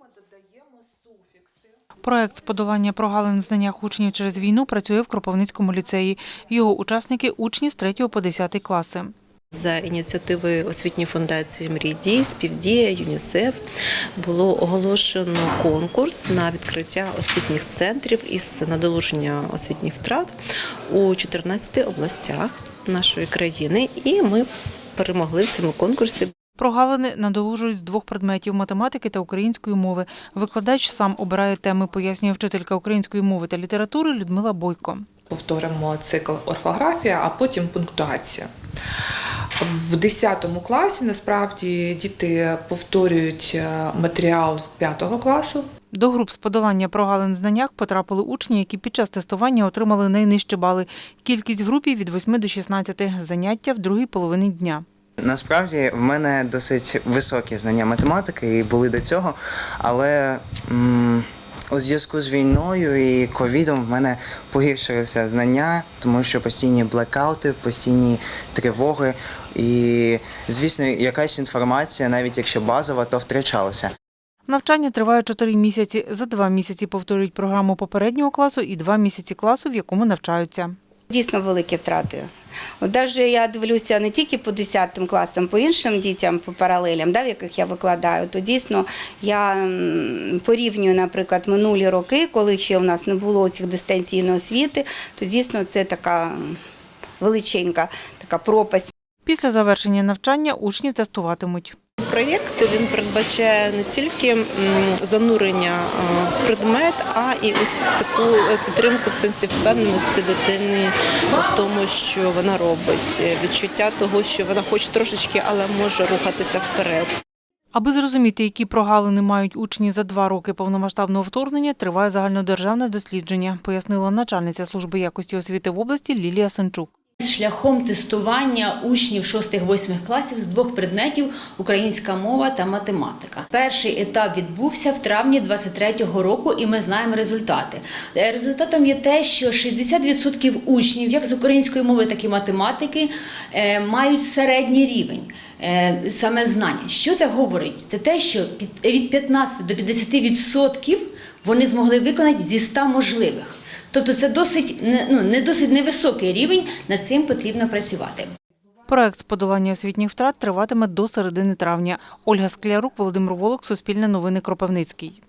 ми додаємо суфікси. Проект з подолання прогалин в знаннях учнів через війну працює в Кропивницькому ліцеї. Його учасники – учні з 3 по 10 класи. За ініціативи освітньої фундації Мрій дій, співдія, ЮНІСЕФ було оголошено конкурс на відкриття освітніх центрів із надолуження освітніх втрат у 14 областях нашої країни, і ми перемогли в цьому конкурсі. Прогалини надолужують з двох предметів – математики та української мови. Викладач сам обирає теми, пояснює вчителька української мови та літератури Людмила Бойко. Повторимо цикл орфографія, а потім пунктуація. В 10 класі насправді діти повторюють е, матеріал 5 класу. До груп з подолання прогалин в знаннях потрапили учні, які під час тестування отримали найнижчі бали. Кількість в групі від 8 до 16. Заняття в другій половині дня. Насправді в мене досить високі знання математики і були до цього, але м, у зв'язку з війною і ковідом в мене погіршилися знання, тому що постійні блекаути, постійні тривоги. І, звісно, якась інформація, навіть якщо базова, то втрачалася. Навчання триває 4 місяці. За два місяці повторюють програму попереднього класу і два місяці класу, в якому навчаються. Дійсно великі втрати. От навіть я дивлюся не тільки по 10 класам, по іншим дітям, по паралелям, да, в яких я викладаю, то дійсно я порівнюю, наприклад, минулі роки, коли ще у нас не було цих дистанційної освіти, то дійсно це така величенька така пропасть. Після завершення навчання учнів тестуватимуть. Проєкт він передбачає не тільки занурення е, в предмет, а і ось таку е, підтримку в сенсі впевненості дитини в тому, що вона робить, Е, відчуття того, що вона хоч трошечки, але може рухатися вперед. Аби зрозуміти, які прогалини мають учні за два роки повномасштабного вторгнення, триває загальнодержавне дослідження, пояснила начальниця служби якості освіти в області Лілія Санчук. Шляхом тестування учнів 6-8 класів з двох предметів українська мова та математика. Перший етап відбувся в травні 23-го року, і ми знаємо результати. Е, Результатом є те, що 60% учнів, як з української мови, так і математики, е, мають середній рівень. е, Саме знання. Що це говорить? Це те, що від 15 до 50% вони змогли виконати зі 100 можливих. Тобто це досить ну, не досить невисокий рівень, над цим потрібно працювати. Проект з подолання освітніх втрат триватиме до середини травня. Ольга Склярук, Володимир Волок, Суспільне новини Кропивницький.